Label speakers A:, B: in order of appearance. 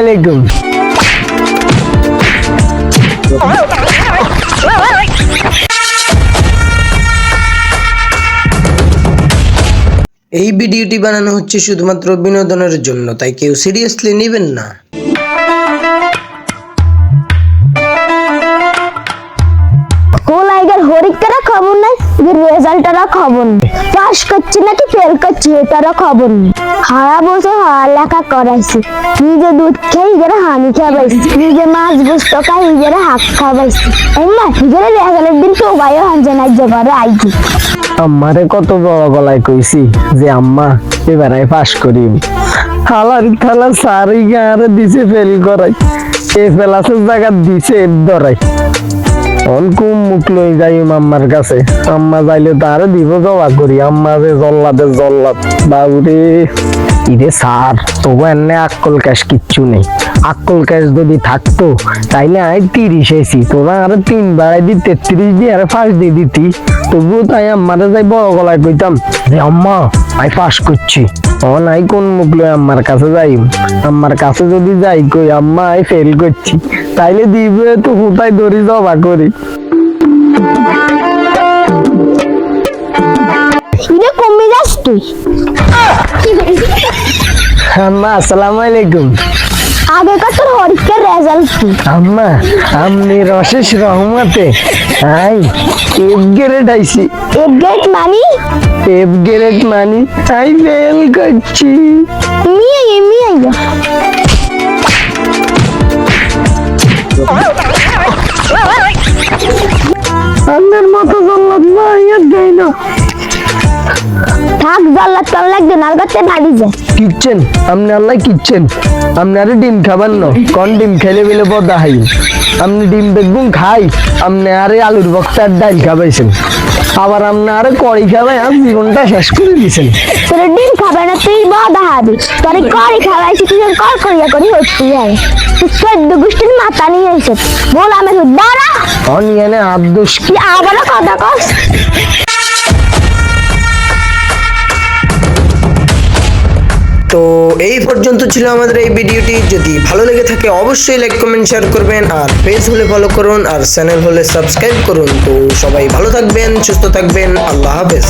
A: আলাইকুম।
B: এই ভিডিওটি বানানো হচ্ছে শুধুমাত্র বিনোদনের জন্য তাই কেউ সিরিয়াসলি নেবেন না।
C: রেজাল্টেরও খবর পাস করছি নাকি ফেল করছি এটারও খবর নেই হারা বছর হারা লেখা করাইছি। নিজে দুধ খেয়ে ইগেরা হানি খাবাইছি নিজে মাছ গোস্ত খাই ইগেরা হাক খাবাইছি এমা ইগেরা রেজাল্টের দিন তো গায়ে হানছে না জবারে আইছি।
A: আম্মারে কত বড় গলায় কইছি যে আম্মা, এবারে পাস করি হালার থালা সারি গারে দিছে ফেল করাই। এ ফেলাসের জায়গা দিছে এর ধরাই অন কুম মুখ লই যাই আম্মার কাছে। আম্মা যাইলে তারে দিব জবা করি আম্মা যে জল্লাদে জল্লাদ। বাবুরে ইরে সার তবু এনে আক্কল ক্যাশ কিচ্ছু নেই। আক্কল ক্যাশ যদি থাকতো, তাইলে আমি তিরিশ এসি তোরা আরও তিন বাড়াই দি তেত্রিশ দিয়ে আরে ফার্স্ট দিয়ে দিতি তবুও তাই আম্মারে যাই বড় গলায় কইতাম যে আম্মা আমি পাস করছি। ও নাই কোন মুখ লই আম্মার কাছে যাই? আম্মার কাছে যদি যাই কই আম্মা আমি ফেল করছি। তাইলে দিবে তো হুতাই ধরি জবা করি?
C: ইরে কমে যাস তুই?
A: আম্মা আসসালামু আলাইকুম।
C: আগেকার তোর হরিকের রেজাল্ট কি?
A: আম্মা আমনি রশেষ রহমতে। আই এফ গ্রেড আইছি।
C: এক মানি?
A: এফ গ্রেড মানি আই ফেল করছি
C: মিয়ে
A: আপনার জল্লাদ
C: কেমন লাগছে নাল করতে বাড়ি যায়
A: কিচ্ছেন আপনি আল্লাহ কিচ্ছেন। আপনারে ডিম খাবার ন কোন ডিম খেলে বেলে বদা হাই। আপনি ডিম বেগুন খাই আপনি আরে আলুর বক্তার ডাইল খাবাইছেন। আবার আপনি আরে কড়ি খাবাই আর জীবনটা শেষ করে দিয়েছেন
C: তোর ডিম খাবে না তুই বাধা হাবি। তোর করি খাওয়াইছি তুই কর করিয়া করি হচ্ছি যাবে তুই চোদ্দ গোষ্ঠীর মাথা নিয়ে এসে বল আমি দাঁড়া
A: অনিয়ানে হাত দোষ
C: তুই আবারও কথা কস।
B: তো এই পর্যন্ত ছিল আমাদের এই ভিডিওটি। যদি ভালো লেগে থাকে, অবশ্যই লাইক কমেন্ট শেয়ার করবেন। আর পেজ হলে ফলো করুন, আর চ্যানেল হলে সাবস্ক্রাইব করুন। তো সবাই ভালো থাকবেন, সুস্থ থাকবেন। আল্লাহ হাফেজ।